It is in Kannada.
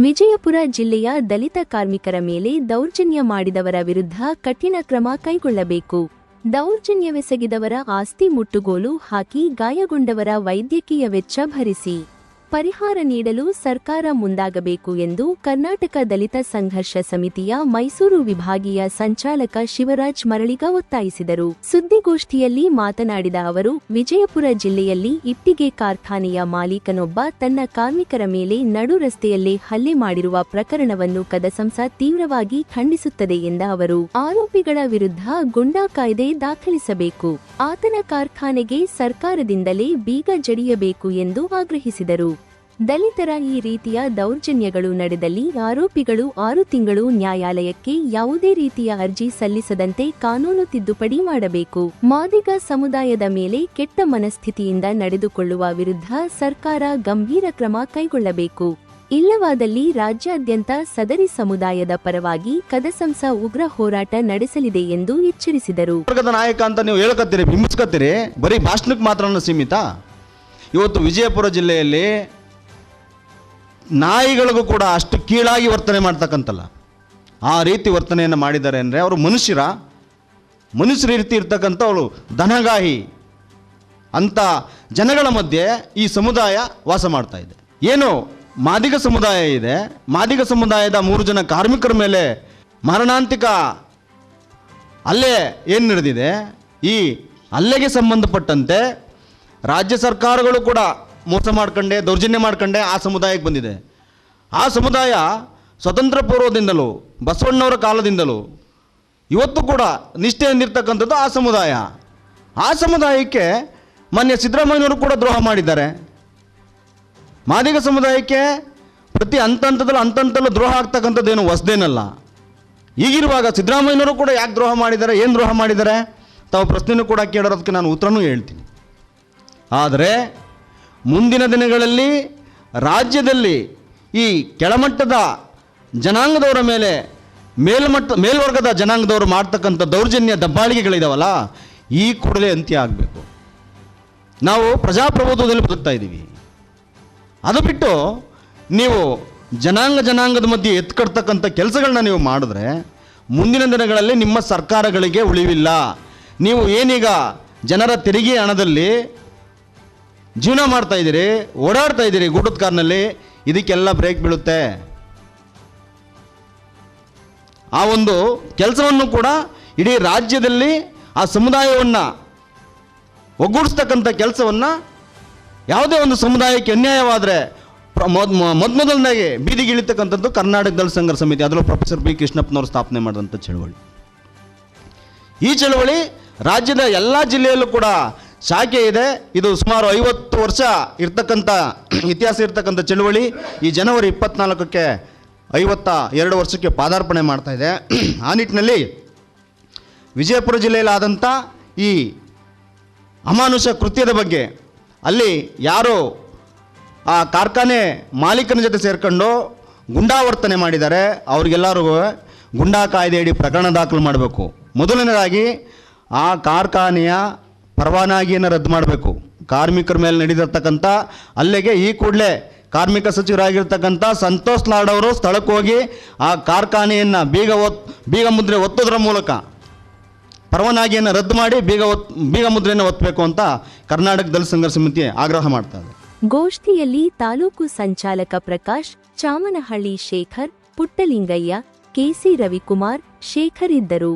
ವಿಜಯಪುರ ಜಿಲ್ಲೆಯ ದಲಿತ ಕಾರ್ಮಿಕರ ಮೇಲೆ ದೌರ್ಜನ್ಯ ಮಾಡಿದವರ ವಿರುದ್ಧ ಕಠಿಣ ಕ್ರಮ ಕೈಗೊಳ್ಳಬೇಕು. ದೌರ್ಜನ್ಯವೆಸಗಿದವರ ಆಸ್ತಿ ಮುಟ್ಟುಗೋಲು ಹಾಕಿ ಗಾಯಗೊಂಡವರ ವೈದ್ಯಕೀಯ ವೆಚ್ಚ ಭರಿಸಿ. ಪರಿಹಾರ ನೀಡಲು ಸರ್ಕಾರ ಮುಂದಾಗಬೇಕು ಎಂದು ಕರ್ನಾಟಕ ದಲಿತ ಸಂಘರ್ಷ ಸಮಿತಿಯ ಮೈಸೂರು ವಿಭಾಗೀಯ ಸಂಚಾಲಕ ಶಿವರಾಜ್ ಮರಳಿಗ ಒತ್ತಾಯಿಸಿದರು. ಸುದ್ದಿಗೋಷ್ಠಿಯಲ್ಲಿ ಮಾತನಾಡಿದ ಅವರು, ವಿಜಯಪುರ ಜಿಲ್ಲೆಯಲ್ಲಿ ಇಟ್ಟಿಗೆ ಕಾರ್ಖಾನೆಯ ಮಾಲೀಕನೊಬ್ಬ ತನ್ನ ಕಾರ್ಮಿಕರ ಮೇಲೆ ನಡು ರಸ್ತೆಯಲ್ಲೇ ಹಲ್ಲೆ ಮಾಡಿರುವ ಪ್ರಕರಣವನ್ನು ಕದಸಂಸ ತೀವ್ರವಾಗಿ ಖಂಡಿಸುತ್ತದೆ ಎಂದ ಅವರು, ಆರೋಪಿಗಳ ವಿರುದ್ಧ ಗುಂಡಾ ಕಾಯ್ದೆ ದಾಖಲಿಸಬೇಕು. ಆತನ ಕಾರ್ಖಾನೆಗೆ ಸರ್ಕಾರದಿಂದಲೇ ಬೀಗ ಜಡಿಯಬೇಕು ಎಂದು ಆಗ್ರಹಿಸಿದರು. ದಲಿತರ ಈ ರೀತಿಯ ದೌರ್ಜನ್ಯಗಳು ನಡೆದಲ್ಲಿ ಆರೋಪಿಗಳು ಆರು ತಿಂಗಳು ನ್ಯಾಯಾಲಯಕ್ಕೆ ಯಾವುದೇ ರೀತಿಯ ಅರ್ಜಿ ಸಲ್ಲಿಸದಂತೆ ಕಾನೂನು ತಿದ್ದುಪಡಿ ಮಾಡಬೇಕು. ಮಾದಿಗ ಸಮುದಾಯದ ಮೇಲೆ ಕೆಟ್ಟ ಮನಸ್ಥಿತಿಯಿಂದ ನಡೆದುಕೊಳ್ಳುವ ವಿರುದ್ಧ ಸರ್ಕಾರ ಗಂಭೀರ ಕ್ರಮ ಕೈಗೊಳ್ಳಬೇಕು. ಇಲ್ಲವಾದಲ್ಲಿ ರಾಜ್ಯಾದ್ಯಂತ ಸದರಿ ಸಮುದಾಯದ ಪರವಾಗಿ ಕದಸಂಸ ಉಗ್ರ ಹೋರಾಟ ನಡೆಸಲಿದೆ ಎಂದು ಎಚ್ಚರಿಸಿದರು. ನಾಯಕ ಅಂತ ನೀವು ಹೇಳಕತ್ತೀರಿ, ಬಿಂಬಿಸ್ಕತ್ತೀರಿ, ಬರೀ ಭಾಷಣಕ್ಕೆ ಮಾತ್ರ ಸೀಮಿತ? ಇವತ್ತು ವಿಜಯಪುರ ಜಿಲ್ಲೆಯಲ್ಲಿ ನಾಯಿಗಳಿಗೂ ಕೂಡ ಅಷ್ಟು ಕೀಳಾಗಿ ವರ್ತನೆ ಮಾಡ್ತಕ್ಕಂಥಲ್ಲ ಆ ರೀತಿ ವರ್ತನೆಯನ್ನು ಮಾಡಿದ್ದಾರೆ ಅಂದರೆ ಅವರು ಮನುಷ್ಯರ ಮನುಷ್ಯರ ರೀತಿ ಇರ್ತಕ್ಕಂಥವಳು ದನಗಾಹಿ ಅಂಥ ಜನಗಳ ಮಧ್ಯೆ ಈ ಸಮುದಾಯ ವಾಸ ಮಾಡ್ತಾ ಇದೆ. ಏನು? ಮಾದಿಗ ಸಮುದಾಯ ಇದೆ. ಮಾದಿಗ ಸಮುದಾಯದ ಮೂರು ಜನ ಕಾರ್ಮಿಕರ ಮೇಲೆ ಮರಣಾಂತಿಕ ಅಲ್ಲೇ ಏನು ನಡೆದಿದೆ? ಈ ಅಲ್ಲೆಗೆ ಸಂಬಂಧಪಟ್ಟಂತೆ ರಾಜ್ಯ ಸರ್ಕಾರಗಳು ಕೂಡ ಮೋಸ ಮಾಡ್ಕೊಂಡೆ, ದೌರ್ಜನ್ಯ ಮಾಡ್ಕೊಂಡೆ ಆ ಸಮುದಾಯಕ್ಕೆ ಬಂದಿದೆ. ಆ ಸಮುದಾಯ ಸ್ವತಂತ್ರ ಪೂರ್ವದಿಂದಲೂ, ಬಸವಣ್ಣವರ ಕಾಲದಿಂದಲೂ, ಇವತ್ತು ಕೂಡ ನಿಷ್ಠೆಯಿಂದಿರ್ತಕ್ಕಂಥದ್ದು ಆ ಸಮುದಾಯ. ಆ ಸಮುದಾಯಕ್ಕೆ ಮಾನ್ಯ ಸಿದ್ದರಾಮಯ್ಯನವರು ಕೂಡ ದ್ರೋಹ ಮಾಡಿದ್ದಾರೆ. ಮಾದಿಗ ಸಮುದಾಯಕ್ಕೆ ಪ್ರತಿ ಹಂತ ಹಂತದಲ್ಲೂ ಹಂತ ಹಂತದಲ್ಲೂ ದ್ರೋಹ ಆಗ್ತಕ್ಕಂಥದ್ದೇನು ಹೊಸದೇನಲ್ಲ. ಈಗಿರುವಾಗ ಸಿದ್ದರಾಮಯ್ಯನವರು ಕೂಡ ಯಾಕೆ ದ್ರೋಹ ಮಾಡಿದ್ದಾರೆ, ಏನು ದ್ರೋಹ ಮಾಡಿದ್ದಾರೆ, ತಾವು ಪ್ರಶ್ನೆಯೂ ಕೂಡ ಕೇಳೋದಕ್ಕೆ ನಾನು ಉತ್ತರನೂ ಹೇಳ್ತೀನಿ. ಆದರೆ ಮುಂದಿನ ದಿನಗಳಲ್ಲಿ ರಾಜ್ಯದಲ್ಲಿ ಈ ಕೆಳಮಟ್ಟದ ಜನಾಂಗದವರ ಮೇಲೆ ಮೇಲ್ಮಟ್ಟ, ಮೇಲ್ವರ್ಗದ ಜನಾಂಗದವರು ಮಾಡ್ತಕ್ಕಂಥ ದೌರ್ಜನ್ಯ ದಬ್ಬಾಳಿಕೆಗಳಿದಾವಲ್ಲ, ಈ ಕೂಡಲೇ ಅಂತ್ಯ ಆಗಬೇಕು. ನಾವು ಪ್ರಜಾಪ್ರಭುತ್ವದಲ್ಲಿ ಬದುಕ್ತಾ ಇದ್ದೀವಿ. ಅದು ಬಿಟ್ಟು ನೀವು ಜನಾಂಗ ಜನಾಂಗದ ಮಧ್ಯೆ ಎತ್ಕಡ್ತಕ್ಕಂಥ ಕೆಲಸಗಳನ್ನ ನೀವು ಮಾಡಿದ್ರೆ ಮುಂದಿನ ದಿನಗಳಲ್ಲಿ ನಿಮ್ಮ ಸರ್ಕಾರಗಳಿಗೆ ಉಳಿವಿಲ್ಲ. ನೀವು ಏನೀಗ ಜನರ ತೆರಿಗೆ ಹಣದಲ್ಲಿ ಜೀವನ ಮಾಡ್ತಾ ಇದ್ದೀರಿ, ಓಡಾಡ್ತಾ ಇದ್ದೀರಿ ಗೂಟದ ಕಾರ್ನಲ್ಲಿ, ಇದಕ್ಕೆಲ್ಲ ಬ್ರೇಕ್ ಬೀಳುತ್ತೆ. ಆ ಒಂದು ಕೆಲಸವನ್ನು ಕೂಡ ಇಡೀ ರಾಜ್ಯದಲ್ಲಿ ಆ ಸಮುದಾಯವನ್ನು ಒಗ್ಗೂಡಿಸ್ತಕ್ಕಂಥ ಕೆಲಸವನ್ನು ಯಾವುದೇ ಒಂದು ಸಮುದಾಯಕ್ಕೆ ಅನ್ಯಾಯವಾದರೆ ಮೊದಮೊದಲನೇ ಬೀದಿಗೆ ಇಳಿತಕ್ಕಂಥದ್ದು ಕರ್ನಾಟಕ ದಲ್ ಸಂಘರ್ಷ ಸಮಿತಿ. ಅದರಲ್ಲೂ ಪ್ರೊಫೆಸರ್ ಬಿ ಕೃಷ್ಣಪ್ಪನವರು ಸ್ಥಾಪನೆ ಮಾಡಿದಂಥ ಚಳುವಳಿ. ಈ ಚಳುವಳಿ ರಾಜ್ಯದ ಎಲ್ಲ ಜಿಲ್ಲೆಯಲ್ಲೂ ಕೂಡ ಶಾಖೆ ಇದೆ. ಇದು ಸುಮಾರು ಐವತ್ತು ವರ್ಷ ಇರ್ತಕ್ಕಂಥ ಇತಿಹಾಸ ಇರ್ತಕ್ಕಂಥ ಚಳುವಳಿ. ಈ ಜನವರಿ ಇಪ್ಪತ್ನಾಲ್ಕಕ್ಕೆ ಐವತ್ತ ಎರಡು ವರ್ಷಕ್ಕೆ ಪಾದಾರ್ಪಣೆ ಮಾಡ್ತಾ ಇದೆ. ಆ ನಿಟ್ಟಿನಲ್ಲಿ ವಿಜಯಪುರ ಜಿಲ್ಲೆಯಲ್ಲಿ ಆದಂಥ ಈ ಅಮಾನುಷ ಕೃತ್ಯದ ಬಗ್ಗೆ ಅಲ್ಲಿ ಯಾರು ಆ ಕಾರ್ಖಾನೆ ಮಾಲೀಕನ ಜೊತೆ ಸೇರ್ಕೊಂಡು ಗುಂಡಾವರ್ತನೆ ಮಾಡಿದ್ದಾರೆ. ಅವ್ರಿಗೆಲ್ಲರಿಗೂ ಗುಂಡಾ ಕಾಯ್ದೆಯಡಿ ಪ್ರಕರಣ ದಾಖಲು ಮಾಡಬೇಕು. ಮೊದಲನೇದಾಗಿ ಆ ಕಾರ್ಖಾನೆಯ ಪರವಾನಗಿಯನ್ನು ರದ್ದು ಮಾಡಬೇಕು. ಕಾರ್ಮಿಕರ ಮೇಲೆ ನಡೆದಿರ್ತಕ್ಕಂಥ ಅಲ್ಲಿಗೆ ಈ ಕೂಡಲೇ ಕಾರ್ಮಿಕ ಸಚಿವರಾಗಿರ್ತಕ್ಕಂಥ ಸಂತೋಷ್ ಲಾಡ್ ಅವರು ಸ್ಥಳಕ್ಕೆ ಹೋಗಿ ಆ ಕಾರ್ಖಾನೆಯನ್ನು ಬೀಗ ಒತ್, ಬೀಗ ಮುದ್ರೆ ಒತ್ತೋದ್ರ ಮೂಲಕ ಪರವಾನಗಿಯನ್ನು ರದ್ದು ಮಾಡಿ ಬೀಗ ಒತ್, ಬೀಗ ಮುದ್ರೆಯನ್ನು ಒತ್ತಬೇಕು ಅಂತ ಕರ್ನಾಟಕ ದಲಿತ ಸಂಘರ್ಷ ಸಮಿತಿ ಆಗ್ರಹ ಮಾಡ್ತಾ ಇದೆ. ಗೋಷ್ಠಿಯಲ್ಲಿ ತಾಲೂಕು ಸಂಚಾಲಕ ಪ್ರಕಾಶ್, ಚಾಮನಹಳ್ಳಿ ಶೇಖರ್, ಪುಟ್ಟಲಿಂಗಯ್ಯ ಕೆಸಿ ರವಿಕುಮಾರ್ ಶೇಖರ್ ಇದ್ದರು.